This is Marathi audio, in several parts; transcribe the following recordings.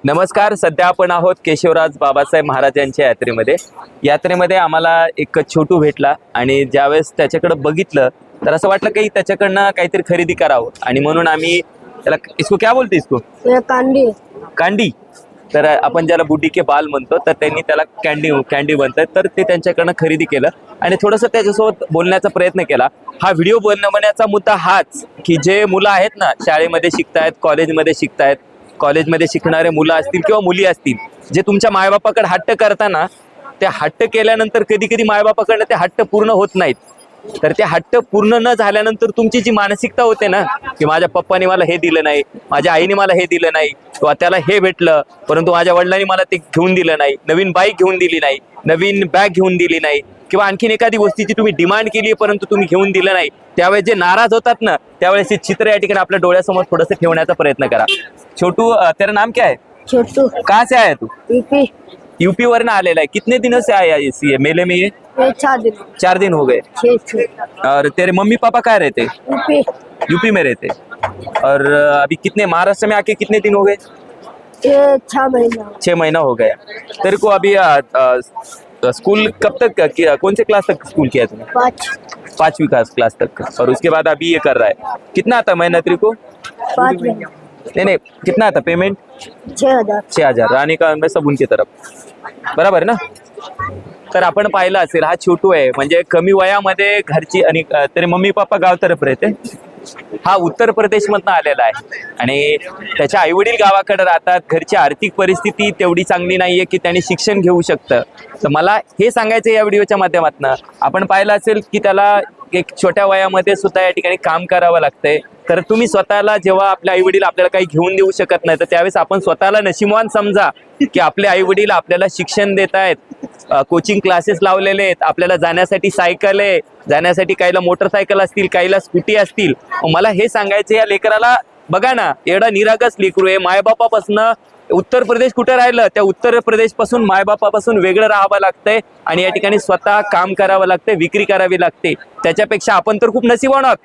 नमस्कार सध्या आपण आहोत केशवराज बाबासाहेब महाराज यांच्या यात्रेमध्ये. यात्रेमध्ये आम्हाला एक छोटू भेटला आणि ज्यावेळेस त्याच्याकडे बघितलं तर असं वाटलं की त्याच्याकडनं काहीतरी खरेदी करावं. आणि म्हणून आम्ही त्याला इसको क्या बोलते इसको? कांडी. कांडी. तर आपण ज्याला बुड्डी के बाल म्हणतो तर त्यांनी त्याला कॅन्डी कॅन्डी म्हणतात तर ते त्यांच्याकडनं खरेदी केलं आणि थोडंसं त्याच्यासोबत बोलण्याचा प्रयत्न केला. हा व्हिडिओ बनवण्याचा मुद्दा हाच की जे मुलं आहेत ना शाळेमध्ये शिकतायत कॉलेजमध्ये शिकतायत कॉलेजमध्ये शिकणारे मुलं असतील किंवा मुली असतील जे तुमच्या मायबापाकडे हट्ट करताना ते हट्ट केल्यानंतर कधी कधी मायबापाकडनं ते हट्ट पूर्ण होत नाहीत. तर ते हट्ट पूर्ण न झाल्यानंतर तुमची जी मानसिकता होते ना की माझ्या पप्पाने मला हे दिलं नाही माझ्या आईने मला हे दिलं नाही किंवा त्याला हे भेटलं परंतु माझ्या वडिलांनी मला ते घेऊन दिलं नाही नवीन बाईक घेऊन दिली नाही नवीन बॅग घेऊन दिली नाही किंवा आणखीन एखादी गोष्टीची तुम्ही डिमांड केली परंतु तुम्ही घेऊन दिलं नाही त्यावेळेस जे नाराज होतात ना त्यावेळेस हे चित्र या ठिकाणी आपल्या डोळ्यासमोर थोडंसं ठेवण्याचा प्रयत्न करा. छोटू तेरा नाम क्या है? छोटू। कहाँ से आया तू? यूपी। यूपी वरना आलेला है। कितने दिनों से आया इस ये मेले में ये? चार दिन। चार दिन हो गए। और तेरे मम्मी पापा कहाँ रहते? यूपी। यूपी में रहते। और अभी कितने महाराष्ट्र में आके कितने दिन हो गए? ये छः महीना। छह महीना हो गया। तेरे को अभी अ, अ, स्कूल कब तक किया कौन से क्लास तक स्कूल किया तूने? पाँच। पांचवी क्लास क्लास तक। और उसके बाद अभी ये कर रहा है। कितना आता महीना तेरे को? पाँच महीना। नहीं नहीं. कितना आता पेमेंट छः हजार. छह हजार. राहणे का मैं सब उनकी तरफ. बरोबर ना? तर आपण पाहिलं असेल हा छोटू आहे. म्हणजे कमी वयामध्ये घरची आणि तरी मम्मी पप्पा गाव तरफ राहते. हा उत्तर प्रदेशमधनं आलेला आहे. आणि त्याच्या आईवडील गावाकडे राहतात. घरची आर्थिक परिस्थिती तेवढी चांगली नाहीये की त्यांनी शिक्षण घेऊ शकतं. तर मला हे सांगायचं या व्हिडिओच्या माध्यमातून. आपण पाहिलं असेल की त्याला एक छोट्या वयामध्ये सुद्धा या ठिकाणी काम करावं लागतंय. तर तुम्ही स्वतःला जेव्हा आपले आई वडील आपल्याला काही घेऊन देऊ शकत नाही तर त्यावेळेस आपण स्वतःला नशिमवान समजा की आपले आई वडील आपल्याला शिक्षण देत आहेत कोचिंग क्लासेस लावलेले आहेत आपल्याला जाण्यासाठी सायकल आहे जाण्यासाठी काहीला मोटरसायकल असतील काहीला स्कूटी असतील. मला हे सांगायचं या लेकराला बघा ना एवढा निरागस लेकरू आहे. मायबापापासनं उत्तर प्रदेश कुठे राहिलं? त्या उत्तर प्रदेशपासून मायबापापासून वेगळं राहावं लागतंय आणि या ठिकाणी स्वतः काम करावं लागतंय विक्री करावी लागते. त्याच्यापेक्षा आपण तर खूप नसीब आहोत.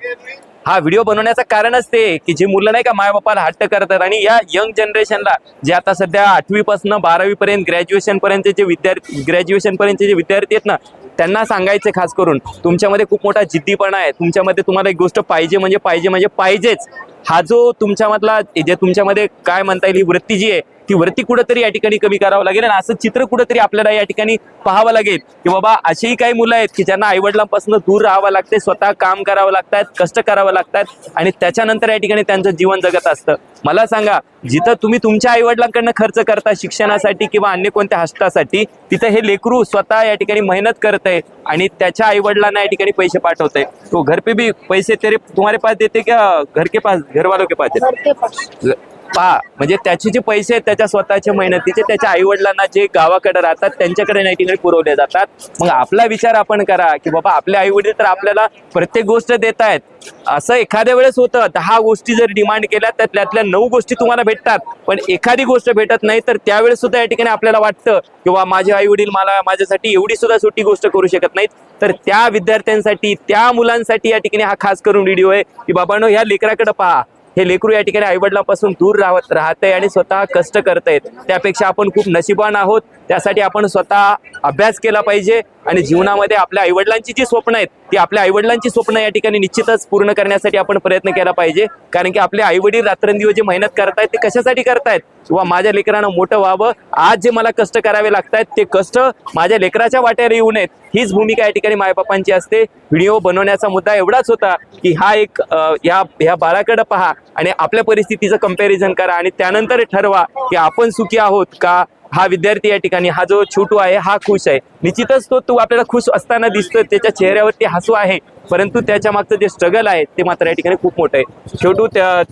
हा व्हिडिओ बनवण्याचं कारणच ते की जे मुलं नाही का मायबापाला हट्ट करतात आणि या यंग जनरेशनला जे आता सध्या आठवी पासून बारावी पर्यंत ग्रॅज्युएशन पर्यंत जे विद्यार्थी ग्रॅज्युएशन पर्यंतचे जे विद्यार्थी आहेत ना त्यांना सांगायचे खास करून तुमच्यामध्ये खूप मोठा जिद्दीपणा आहे. तुमच्यामध्ये तुम्हाला एक गोष्ट पाहिजे म्हणजे पाहिजे म्हणजे पाहिजेच. हा जो तुमच्यामधला जे तुमच्यामध्ये काय म्हणता येईल ही वृत्ती जी आहे ती वरती कुठंतरी या ठिकाणी कमी करावं लागेल आणि असं चित्र कुठंतरी आपल्याला या ठिकाणी पाहावं लागेल की बाबा असेही काही मुलं आहेत की ज्यांना आईवडिलांपासून दूर राहावं लागते स्वतः काम करावं लागतात कष्ट करावं लागतात आणि त्याच्यानंतर या ठिकाणी त्यांचं जीवन जगत असतं. मला सांगा जिथं तुम्ही तुमच्या आईवडिलांकडनं खर्च करता शिक्षणासाठी किंवा अन्य कोणत्या हस्तासाठी तिथं हे लेकरू स्वतः या ठिकाणी मेहनत करत आहे आणि त्याच्या आईवडिलांना या ठिकाणी पैसे पाठवत आहे तो घर पे भी पैसे तेरे तुम्हारे पास देते क्या घर के पास घर वालों के पास देते? पहा म्हणजे त्याचे जे पैसे आहेत त्याच्या स्वतःच्या मेहनतीचे त्याच्या आई वडिलांना जे गावाकडे राहतात त्यांच्याकडे या ठिकाणी पुरवले जातात. मग आपला विचार आपण करा की बाबा आपले आई वडील तर आपल्याला प्रत्येक गोष्ट देत आहेत. असं एखाद्या वेळेस होतं दहा गोष्टी जर डिमांड केल्या तर त्यातल्या नऊ गोष्टी तुम्हाला भेटतात. पण एखादी गोष्ट भेटत नाही तर त्यावेळेस सुद्धा या ठिकाणी आपल्याला वाटतं किंवा माझे आई वडील मला माझ्यासाठी एवढी सुद्धा छोटी गोष्ट करू शकत नाहीत. तर त्या विद्यार्थ्यांसाठी त्या मुलांसाठी या ठिकाणी हा खास करून व्हिडिओ आहे की बाबांनो ह्या लेकराकडे पहा. हे लेकरू या ठिकाणी आईवडिलांपासून दूर राहत राहतंय आणि स्वतः कष्ट करतायत त्यापेक्षा आपण खूप नशिबान आहोत. त्यासाठी आपण स्वतः अभ्यास केला पाहिजे. आणि जीवनामध्ये आपल्या आईवडिलांची जी स्वप्न आहेत ती आपल्या आईवडिलांची स्वप्न या ठिकाणी निश्चितच पूर्ण करण्यासाठी आपण प्रयत्न केला पाहिजे. कारण की आपले आईवडील रात्रंदिवस जे मेहनत करतायत ते कशासाठी करतायत? किंवा माझ्या लेकरानं मोठं व्हावं आज जे मला कष्ट करावे लागतायत ते कष्ट माझ्या लेकराच्या वाट्यावर येऊ नयेत हीच भूमिका या ठिकाणी मायबापांची असते. व्हिडिओ बनवण्याचा मुद्दा एवढाच होता की हा एक ह्या या ह्या बाळाकडे पहा आणि आपल्या परिस्थितीचं कंपॅरिझन करा आणि त्यानंतर ठरवा की आपण सुखी आहोत का? हा विद्यार्थी या ठिकाणी हा जो छोटू आहे हा खुश आहे. निश्चितच तो तो आपल्याला खुश असताना दिसतोय त्याच्या चेहऱ्यावरती हसू आहे परंतु त्याच्या मागचं जे स्ट्रगल आहे ते मात्र या ठिकाणी खूप मोठं आहे. छोटू त्या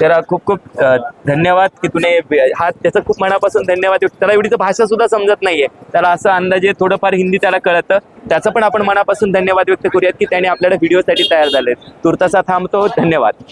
त्याला खूप खूप धन्यवाद की तुने हा त्याचा खूप मनापासून धन्यवाद त्याला एवढी तर भाषा सुद्धा समजत नाहीये. त्याला असं अंदाजे थोडंफार हिंदी त्याला कळतं. त्याचं पण आपण मनापासून धन्यवाद व्यक्त करूयात की त्याने आपल्याला व्हिडिओसाठी तयार झाले तुर्तासा थांबतो. धन्यवाद.